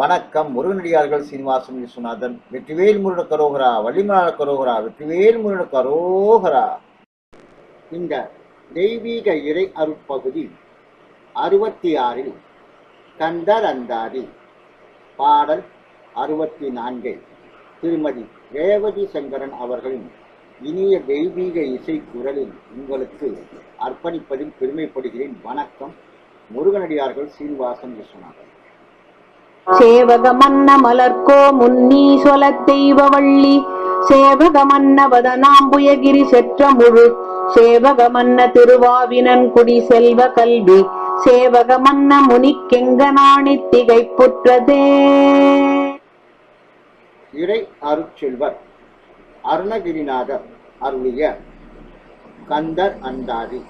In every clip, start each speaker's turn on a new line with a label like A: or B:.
A: வணக்கம் முருகனடியார்கள் சீனிவாசன் விஸ்வநாதன் வெற்றிவேல் முருட கரோகரா வள்ளிமலாள கரோகரா வெற்றிவேல் முருட கரோகரா. இந்த தெய்வீக இறை அருட்பகுதி அறுபத்தி ஆறில் கந்தர் அந்தாதி பாடல் அறுபத்தி நான்கை திருமதி ரேவதி சங்கரன் அவர்களின் இனிய தெய்வீக இசை குரலில் உங்களுக்கு அர்ப்பணிப்பதில் பெருமைப்படுகிறேன். வணக்கம் முருகனடியார்கள் சீனிவாசன் விஸ்வநாதன்.
B: சேவக மன்ன மலர்க்கோ முன்னீ சொல தெய்வவள்ளி சேவக மன்ன வதனாம்புயகிரி செற்ற முழு. சேவக மன்ன திருவாவினன் குடி செல்வ கல்வி. சேவக மன்ன முனிக்கெங்கனாணி திகைப்புற்றதே.
A: இறை அருட்செல்வர் அருணகிரிநாதர் அருளிய கந்தர் அந்தாதி.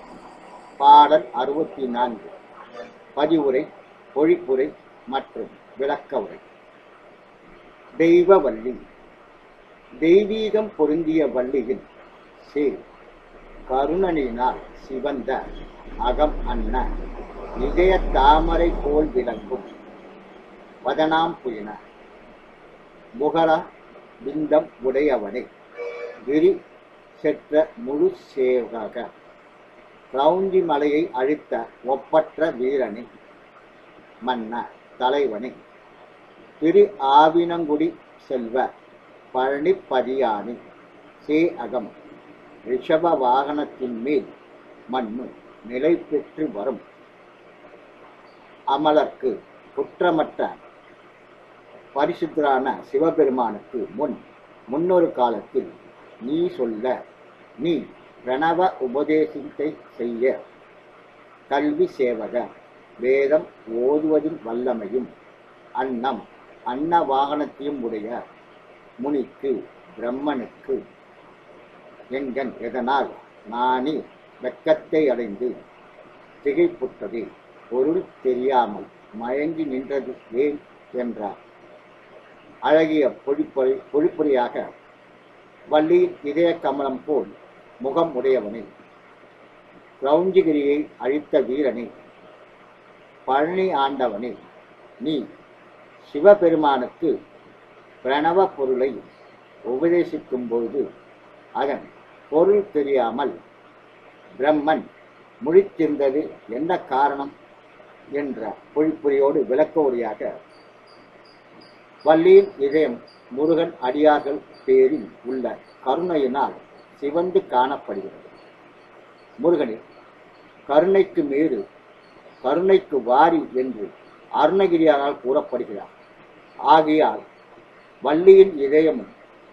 A: பாடல் அறுபத்தி நான்கு. பதிவுரை ஒழிப்புரை மற்றும் விளக்க உரை தெய்வவள்ளி தெய்வீகம் பொருந்திய வள்ளியில் சேர் கருணனினால் சிவந்த அகம் அன்ன இதய தாமரை போல் விளங்கும் வதனாம் புயன. முகர பிந்தம் உடையவனை விரி செற்ற முழு சேவக. ரவுஞ்சி மலையை அழித்த ஒப்பற்ற வீரனை மன்ன. தலைவனை. திரு ஆவினங்குடி செல்வ பழனிப்பதியானி சே அகம் ரிஷப வாகனத்தின் மேல் மண்ணு நிலை பெற்று வரும். அமலர்க்கு குற்றமற்ற பரிசுத்தரான சிவபெருமானுக்கு முன் முன்னொரு காலத்தில் நீ சொல்ல நீ பிரணவ உபதேசத்தை செய்ய கல்வி சேவக. வேதம் ஓதுவதின் வல்லமையும் அன்னம் அன்ன வாகனத்தையும் உடைய முனிக்கு பிரம்மனுக்கு எங்கன் எதனால் நானே வெட்கத்தை அடைந்து திகைப்புற்றது பொருள் தெரியாமல் மயங்கி நின்றது ஏன் என்றார். அழகிய பொழிப்பொழி பொழிப்புரையாக வள்ளியின் இதய கமலம் போல் முகம் உடையவனே கிரௌஞ்சிகிரியை அழித்த வீரனே பழனி ஆண்டவனே நீ சிவபெருமானுக்கு பிரணவ பொருளை உபதேசிக்கும்போது அதன் பொருள் தெரியாமல் பிரம்மன் முழித்திருந்தது என்ன காரணம் என்ற பொழிப்புரியோடு விளக்க உரையாக வள்ளியின் இதயம் முருகன் அடியார்கள் பேரில் உள்ள கருணையினால் சிவந்து காணப்படுகிறது. முருகனின் கருணைக்கு மீறு கருணைக்கு வாரி என்று அருணகிரியாரால் கூறப்படுகிறார். ஆகையால் வள்ளியின் இதயமும்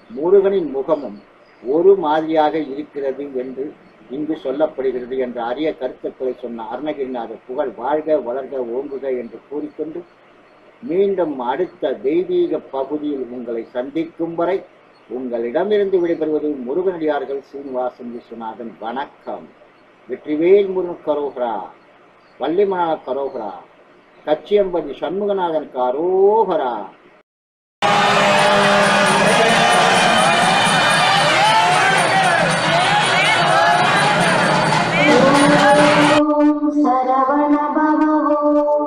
A: முருகனின் முகமும் ஒரு மாதிரியாக இருக்கிறது என்று இங்கு சொல்லப்படுகிறது என்ற அரிய கருத்துக்களை சொன்ன அருணகிரிநாதர் புகழ் வாழ்க வளர்க ஓங்குக என்று கூறிக்கொண்டு மீண்டும் அடுத்த தெய்வீக பகுதியில் உங்களை சந்திக்கும் வரை உங்களிடமிருந்து விடைபெறுவது முருகனடியார்கள் சீனிவாசன் விஸ்வநாதன். வணக்கம். வெற்றிவேல் முருகன் கரோகரா. வள்ளிமணால கரோகரா கச்சியம்பதி சண்முகநாதன் கரோகரா.
C: சரவண பவோ.